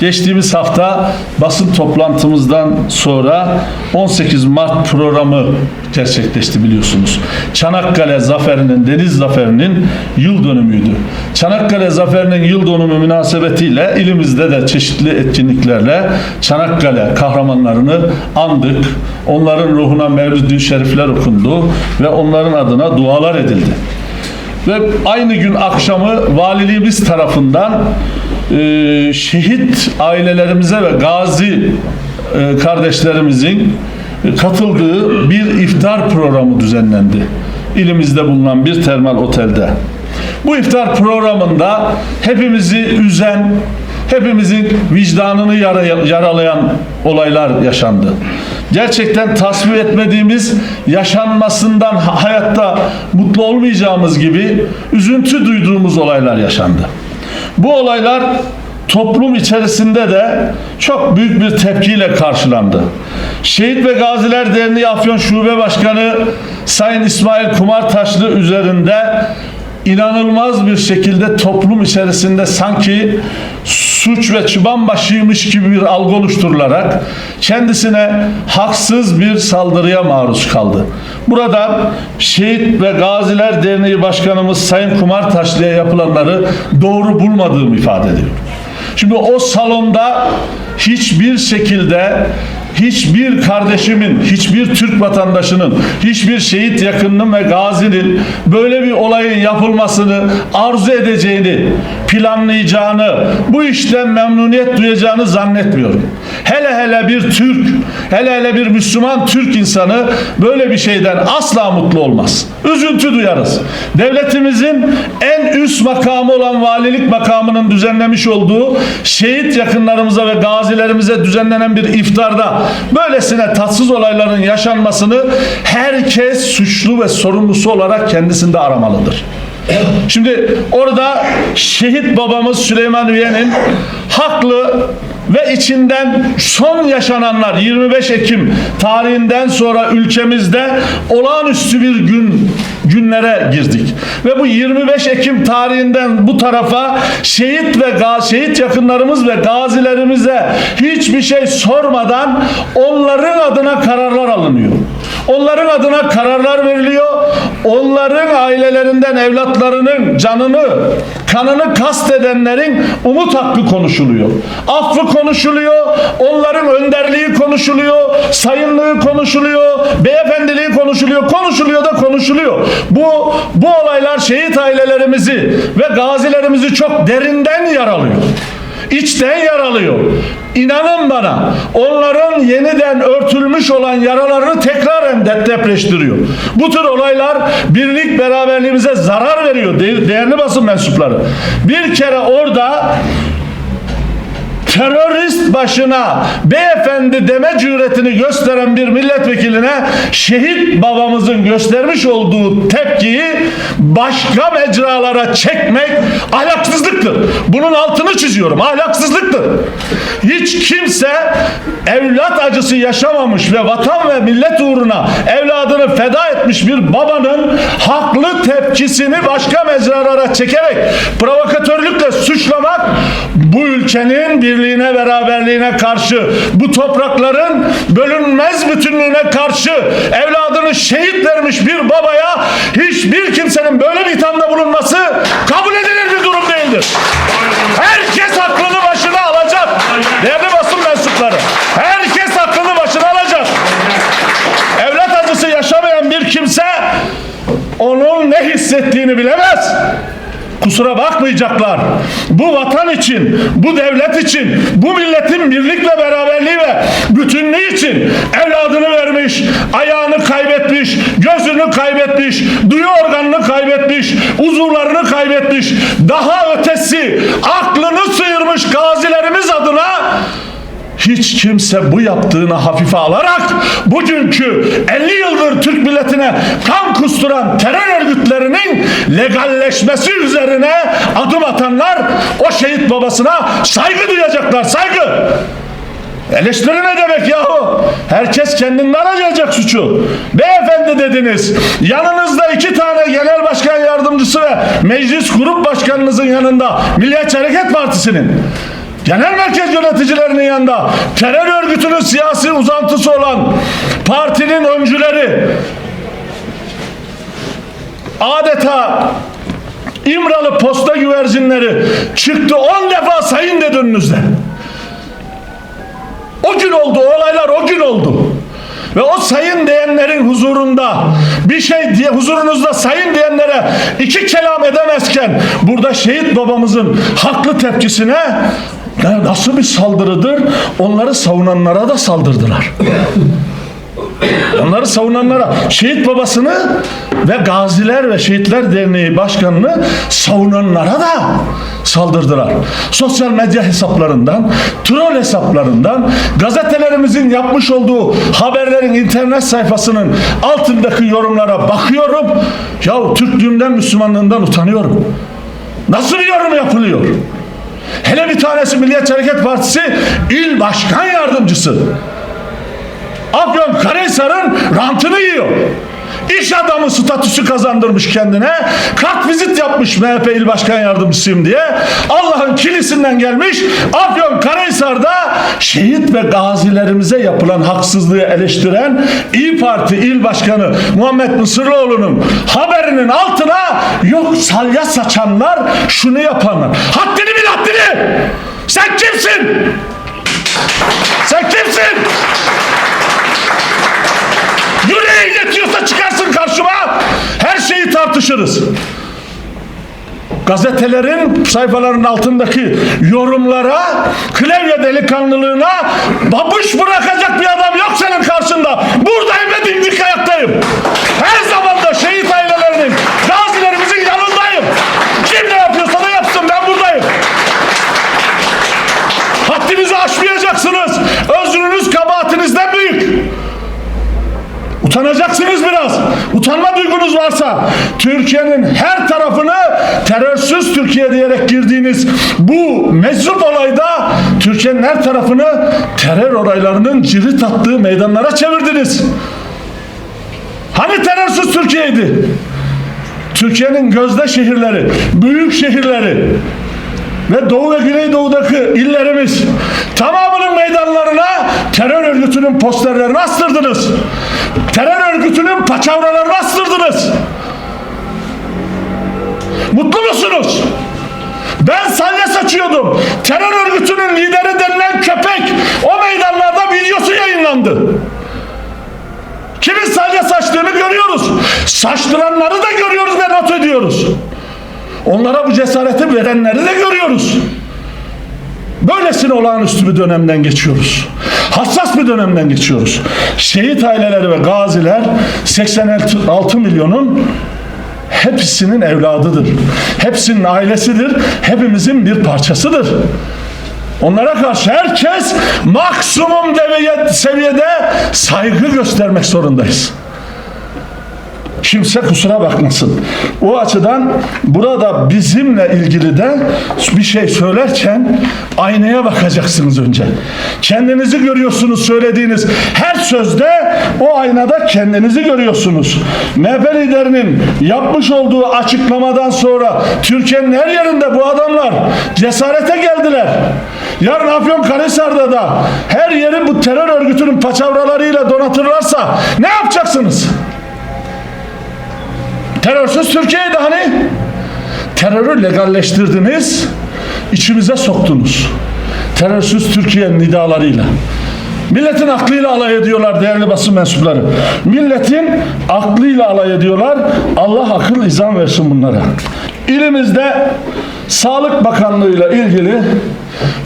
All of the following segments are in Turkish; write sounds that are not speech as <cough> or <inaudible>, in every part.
geçtiğimiz hafta basın toplantımızdan sonra 18 Mart programı gerçekleşti biliyorsunuz. Çanakkale Zaferi'nin, Deniz Zaferi'nin yıl dönümüydü. Çanakkale Zaferi'nin yıl dönümü münasebetiyle ilimizde de çeşitli etkinliklerle Çanakkale kahramanlarını andık. Onların ruhuna mevlid şerifler okundu ve onların adına dualar edildi. Ve aynı gün akşamı valiliğimiz tarafından e, şehit ailelerimize ve gazi e, kardeşlerimizin e, katıldığı bir iftar programı düzenlendi. İlimizde bulunan bir termal otelde. Bu iftar programında hepimizi üzen, hepimizin vicdanını yara- yaralayan olaylar yaşandı. Gerçekten tasvip etmediğimiz yaşanmasından ha- hayatta mutlu olmayacağımız gibi üzüntü duyduğumuz olaylar yaşandı. Bu olaylar toplum içerisinde de çok büyük bir tepkiyle karşılandı. Şehit ve Gaziler Derneği Afyon Şube Başkanı Sayın İsmail Kumartaşlı üzerinde inanılmaz bir şekilde toplum içerisinde sanki suç ve çıban başıymış gibi bir algı oluşturularak kendisine haksız bir saldırıya maruz kaldı. Burada Şehit ve Gaziler Derneği Başkanımız Sayın Kumartaşlı'ya yapılanları doğru bulmadığımı ifade ediyorum. Şimdi o salonda hiçbir şekilde hiçbir kardeşimin, hiçbir Türk vatandaşının, hiçbir şehit yakınının ve gazinin böyle bir olayın yapılmasını arzu edeceğini, planlayacağını, bu işten memnuniyet duyacağını zannetmiyorum. Hele hele bir Türk, hele hele bir Müslüman Türk insanı böyle bir şeyden asla mutlu olmaz. Üzüntü duyarız. Devletimizin en üst makamı olan valilik makamının düzenlemiş olduğu şehit yakınlarımıza ve gazilerimize düzenlenen bir iftarda böylesine tatsız olayların yaşanmasını herkes suçlu ve sorumlusu olarak kendisinde aramalıdır. Şimdi orada şehit babamız Süleyman Üye'nin haklı ve içinden son yaşananlar 25 Ekim tarihinden sonra ülkemizde olağanüstü bir gün günlere girdik. Ve bu 25 Ekim tarihinden bu tarafa şehit ve şehit yakınlarımız ve gazilerimize hiçbir şey sormadan onların adına kararlar alınıyor. Onların adına kararlar veriliyor. Onların ailelerinden evlatlarının canını, kanını kastedenlerin umut hakkı konuşuluyor. Affı konuşuluyor. Onların önderliği konuşuluyor. Sayınlığı konuşuluyor. Beyefendiliği konuşuluyor. Konuşuluyor da konuşuluyor. Bu bu olaylar şehit ailelerimizi ve gazilerimizi çok derinden yaralıyor. İçten yaralıyor. İnanın bana onların yeniden örtülmüş olan yaralarını tekrar depreştiriyor. Bu tür olaylar birlik beraberliğimize zarar veriyor de- değerli basın mensupları. Bir kere orada terörist başına beyefendi deme cüretini gösteren bir milletvekiline şehit babamızın göstermiş olduğu tepkiyi başka mecralara çekmek ahlaksızlıktır. Bunun altını çiziyorum. Ahlaksızlıktır. Hiç kimse evlat acısı yaşamamış ve vatan ve millet uğruna evladını feda etmiş bir babanın haklı tepkisini başka mecralara çekerek provokatörlükle suçlamak bu ülkenin birliğine beraberliğine karşı bu toprakların bölünmez bütünlüğüne karşı evladını şehit vermiş bir babaya hiçbir kimsenin böyle bir ithamda bulunması kabul edilir bir durum değildir. Herkes aklını başına alacak. Değerli basın mensupları. Herkes aklını başına alacak. Evlat acısı yaşamayan bir kimse onun ne hissettiğini bilemez. Kusura bakmayacaklar. Bu vatan için, bu devlet için, bu milletin birlik ve beraberliği ve bütünlüğü için evladını vermiş, ayağını kaybetmiş, gözünü kaybetmiş, duyu organını kaybetmiş, uzuvlarını kaybetmiş, daha ötesi aklını sıyırmış gazilerimiz adına hiç kimse bu yaptığını hafife alarak bugünkü 50 yıldır Türk milletine kan kusturan terör örgütlerinin legalleşmesi üzerine adım atanlar o şehit babasına saygı duyacaklar saygı. Eleştiri ne demek yahu? Herkes kendinden arayacak suçu. Beyefendi dediniz. Yanınızda iki tane genel başkan yardımcısı ve meclis grup başkanınızın yanında Milliyetçi Hareket Partisi'nin genel merkez yöneticilerinin yanında terör örgütünün siyasi uzantısı olan partinin öncüleri adeta İmralı posta güvercinleri çıktı 10 defa sayın dedi önünüzde. O gün oldu, o olaylar o gün oldu. Ve o sayın diyenlerin huzurunda bir şey diye huzurunuzda sayın diyenlere iki kelam edemezken burada şehit babamızın haklı tepkisine "Ya nasıl bir saldırıdır? Onları savunanlara da saldırdılar. Onları savunanlara, şehit babasını ve Gaziler ve Şehitler Derneği Başkanı'nı savunanlara da saldırdılar. Sosyal medya hesaplarından, troll hesaplarından, gazetelerimizin yapmış olduğu haberlerin internet sayfasının altındaki yorumlara bakıyorum. Ya Türklüğümden, Müslümanlığımdan utanıyorum. Nasıl bir yorum yapılıyor? Hele bir tanesi Milliyetçi Hareket Partisi il başkan yardımcısı. Afyon Karahisar'ın rantını yiyor. İş adamı statüsü kazandırmış kendine. Kart vizit yapmış MHP il başkan yardımcısıyım diye. Allah'ın kilisinden gelmiş. Afyon Karahisar'da şehit ve gazilerimize yapılan haksızlığı eleştiren İyi Parti il başkanı Muhammed Mısırlıoğlu'nun haberinin altına yok salya saçanlar şunu yapanlar. Haddini bil haddini. Sen kimsin? Sen kimsin? Yüreğin yetiyorsa çıkarsın karşıma. Her şeyi tartışırız. Gazetelerin sayfalarının altındaki yorumlara, klavye delikanlılığına babuş bırakacak bir adam yok senin karşında. Buradayım ve dimdik ayaktayım. Her zaman da şehit ailelerinin, gazilerimizin yanındayım. Kim ne yapıyorsa da yapsın ben buradayım. Haddinizi aşmayacaksınız. Özrünüz kabahatinizden büyük. Utanacaksınız biraz. Utanma duygunuz varsa Türkiye'nin her tarafını terörsüz Türkiye diyerek girdiğiniz bu meczup olayda Türkiye'nin her tarafını terör olaylarının cirit attığı meydanlara çevirdiniz. Hani terörsüz Türkiye'ydi? Türkiye'nin gözde şehirleri, büyük şehirleri ve Doğu ve Güneydoğu'daki illerimiz tamamının meydanlarına terör örgütünün posterlerini astırdınız. Terör örgütünün paçavralarını astırdınız. Mutlu musunuz? Ben salya saçıyordum. Terör örgütünün lideri denilen köpek o meydanlarda videosu yayınlandı. Kimin salya saçtığını görüyoruz. Saçtıranları da görüyoruz ve not ediyoruz. Onlara bu cesareti verenleri de görüyoruz. Böylesine olağanüstü bir dönemden geçiyoruz. Hassas bir dönemden geçiyoruz. Şehit aileleri ve gaziler 86 milyonun hepsinin evladıdır. Hepsinin ailesidir. Hepimizin bir parçasıdır. Onlara karşı herkes maksimum seviyede saygı göstermek zorundayız. Kimse kusura bakmasın. O açıdan burada bizimle ilgili de bir şey söylerken aynaya bakacaksınız önce. Kendinizi görüyorsunuz söylediğiniz her sözde o aynada kendinizi görüyorsunuz. MHP liderinin yapmış olduğu açıklamadan sonra Türkiye'nin her yerinde bu adamlar cesarete geldiler. Yarın Afyonkarahisar'da da her yeri bu terör örgütünün paçavralarıyla donatırlarsa ne yapacaksınız? Terörsüz Türkiye'ydi hani. Terörü legalleştirdiniz, içimize soktunuz. Terörsüz Türkiye nidalarıyla. Milletin aklıyla alay ediyorlar değerli basın mensupları. Milletin aklıyla alay ediyorlar. Allah akıl izan versin bunlara. İlimizde Sağlık Bakanlığı'yla ilgili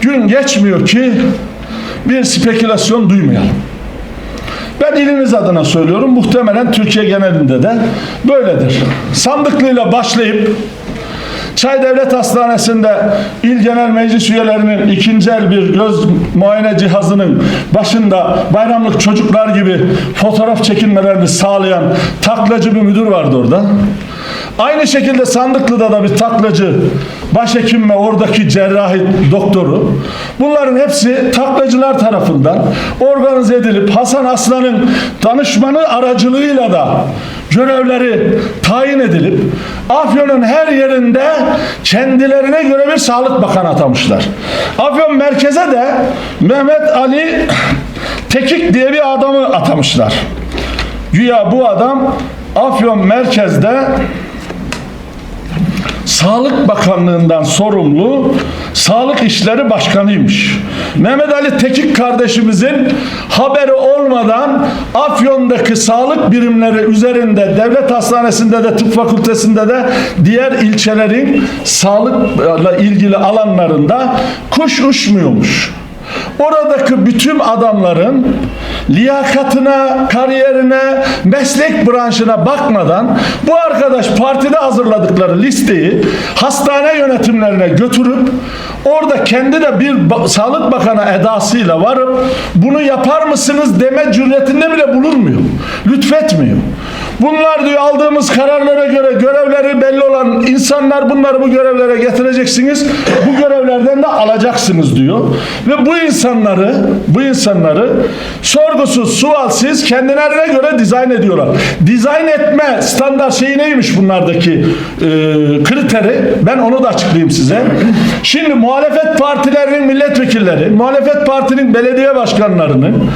gün geçmiyor ki bir spekülasyon duymayalım. Ben ilimiz adına söylüyorum. Muhtemelen Türkiye genelinde de böyledir. Sandıklıyla başlayıp Çay Devlet Hastanesi'nde İl Genel Meclis üyelerinin ikinci el bir göz muayene cihazının başında bayramlık çocuklar gibi fotoğraf çekinmelerini sağlayan taklacı bir müdür vardı orada. Aynı şekilde Sandıklı'da da bir taklacı başhekim ve oradaki cerrahi doktoru bunların hepsi taklacılar tarafından organize edilip Hasan Aslan'ın danışmanı aracılığıyla da görevleri tayin edilip Afyon'un her yerinde kendilerine göre bir sağlık bakanı atamışlar. Afyon merkeze de Mehmet Ali Tekik diye bir adamı atamışlar. Güya bu adam Afyon merkezde Sağlık Bakanlığı'ndan sorumlu Sağlık İşleri Başkanıymış. Mehmet Ali Tekik kardeşimizin haberi olmadan Afyon'daki sağlık birimleri üzerinde devlet hastanesinde de tıp fakültesinde de diğer ilçelerin sağlıkla ilgili alanlarında kuş uçmuyormuş. Oradaki bütün adamların liyakatına, kariyerine, meslek branşına bakmadan bu arkadaş partide hazırladıkları listeyi hastane yönetimlerine götürüp orada kendi de bir sağlık bakanı edasıyla varıp bunu yapar mısınız deme cüretinde bile bulunmuyor. Lütfetmiyor. Bunlar diyor aldığımız kararlara göre görevleri belli olan insanlar bunları bu görevlere getireceksiniz. Bu görevlerden de alacaksınız diyor. Ve bu insanları bu insanları sorgusuz, sualsiz kendilerine göre dizayn ediyorlar. Dizayn etme standart şeyi neymiş bunlardaki e, kriteri? Ben onu da açıklayayım size. Şimdi muhalefet partilerinin milletvekilleri, muhalefet partinin belediye başkanlarının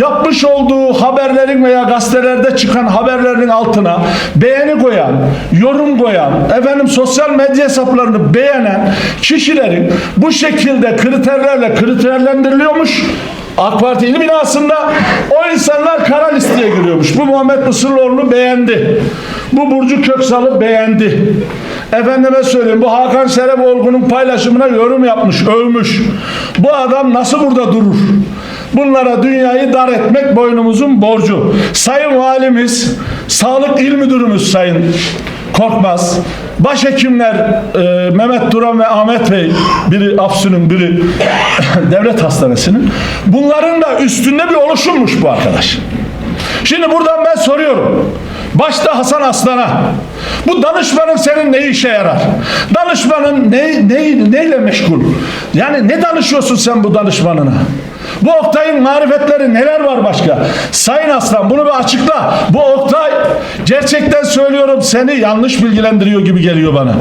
yapmış olduğu haberlerin veya gazetelerde çıkan haberlerin altına beğeni koyan, yorum koyan, efendim sosyal medya hesaplarını beğenen kişilerin bu şekilde kriterlerle kriterlendiriliyormuş. AK Parti il binasında o insanlar kara listeye giriyormuş. Bu Muhammed Mısırlıoğlu'nu beğendi. Bu Burcu Köksal'ı beğendi. Efendime söyleyeyim bu Hakan Sereboğlu'nun paylaşımına yorum yapmış, övmüş. Bu adam nasıl burada durur? Bunlara dünyayı dar etmek boynumuzun borcu. Sayın Valimiz, Sağlık İl Müdürümüz Sayın Korkmaz, başhekimler e, Mehmet Duran ve Ahmet Bey, biri Afsun'un biri <coughs> devlet hastanesinin. Bunların da üstünde bir oluşummuş bu arkadaş. Şimdi buradan ben soruyorum. Başta Hasan Aslan'a. Bu danışmanın senin ne işe yarar? Danışmanın ne, ne, neyle meşgul? Yani ne danışıyorsun sen bu danışmanına? Bu Oktay'ın marifetleri neler var başka? Sayın Aslan bunu bir açıkla. Bu Oktay gerçekten söylüyorum seni yanlış bilgilendiriyor gibi geliyor bana.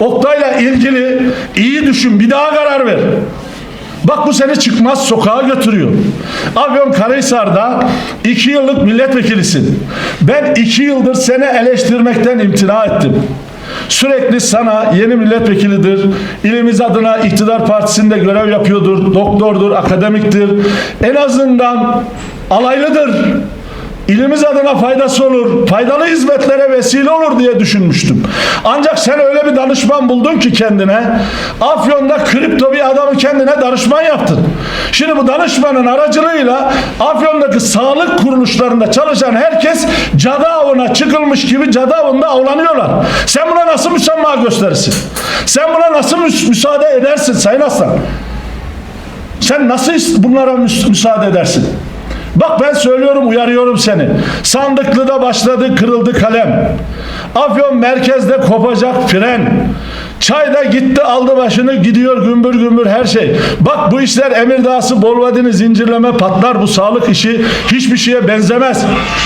Oktay'la ilgili iyi düşün bir daha karar ver. Bak bu seni çıkmaz sokağa götürüyor. Afyon Karahisar'da iki yıllık milletvekilisin. Ben iki yıldır seni eleştirmekten imtina ettim. Sürekli sana yeni milletvekilidir. İlimiz adına iktidar partisinde görev yapıyordur. Doktordur, akademiktir. En azından alaylıdır. İlimiz adına faydası olur, faydalı hizmetlere vesile olur diye düşünmüştüm. Ancak sen öyle bir danışman buldun ki kendine, Afyon'da kripto bir adamı kendine danışman yaptın. Şimdi bu danışmanın aracılığıyla Afyon'daki sağlık kuruluşlarında çalışan herkes cadı avına çıkılmış gibi cadı avında avlanıyorlar. Sen buna nasıl müsamaha gösterirsin? Sen buna nasıl müs- müsaade edersin Sayın Aslan? Sen nasıl bunlara müs- müsaade edersin? Bak ben söylüyorum uyarıyorum seni. Sandıklı'da başladı kırıldı kalem. Afyon merkezde kopacak fren. Çayda gitti aldı başını gidiyor gümbür gümbür her şey. Bak bu işler Emirdağ'sı Bolvadini zincirleme patlar bu sağlık işi hiçbir şeye benzemez.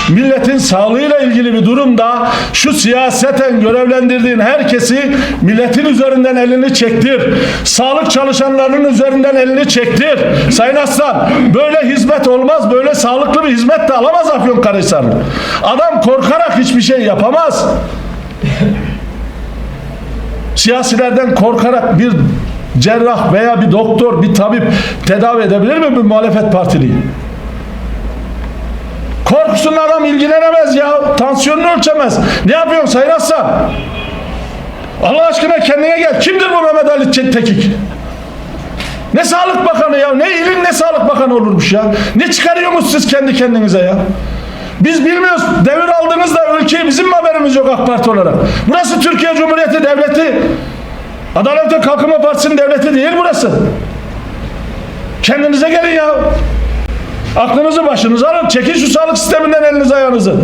Milletin sağlığıyla ilgili bir durumda şu siyaseten görevlendirdiğin herkesi milletin üzerinden elini çektir. Sağlık çalışanlarının üzerinden elini çektir. Sayın Aslan böyle hizmet olmaz. Böyle sağlıklı bir hizmet de alamaz Afyonkarahisar. Adam korkarak hiçbir şey yapamaz. Siyasilerden korkarak bir cerrah veya bir doktor, bir tabip tedavi edebilir mi bir muhalefet partiliği? Korkusun adam ilgilenemez ya. Tansiyonunu ölçemez. Ne yapıyorsun Sayın Aslan? Allah aşkına kendine gel. Kimdir bu Mehmet Ali Tekik? Ne sağlık bakanı ya? Ne ilin ne sağlık bakanı olurmuş ya? Ne çıkarıyorsunuz siz kendi kendinize ya? Biz bilmiyoruz. Devir aldığınızda ülkeyi bizim mi haberimiz yok Parti olarak? Burası Türkiye Cumhuriyeti Devleti. Adalet ve Kalkınma Partisi'nin devleti değil burası. Kendinize gelin ya. Aklınızı başınıza alın. Çekin şu sağlık sisteminden elinizi ayağınızı.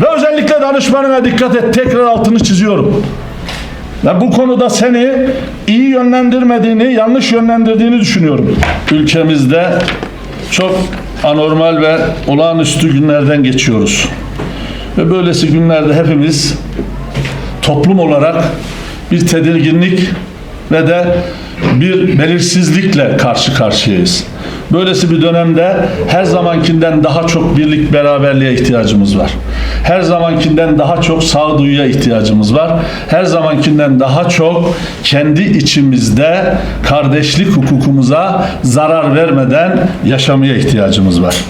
Ve özellikle danışmanına dikkat et. Tekrar altını çiziyorum. Ve bu konuda seni iyi yönlendirmediğini, yanlış yönlendirdiğini düşünüyorum. Ülkemizde çok anormal ve olağanüstü günlerden geçiyoruz. Ve böylesi günlerde hepimiz toplum olarak bir tedirginlik ve de bir belirsizlikle karşı karşıyayız. Böylesi bir dönemde her zamankinden daha çok birlik beraberliğe ihtiyacımız var. Her zamankinden daha çok sağduyuya ihtiyacımız var. Her zamankinden daha çok kendi içimizde kardeşlik hukukumuza zarar vermeden yaşamaya ihtiyacımız var.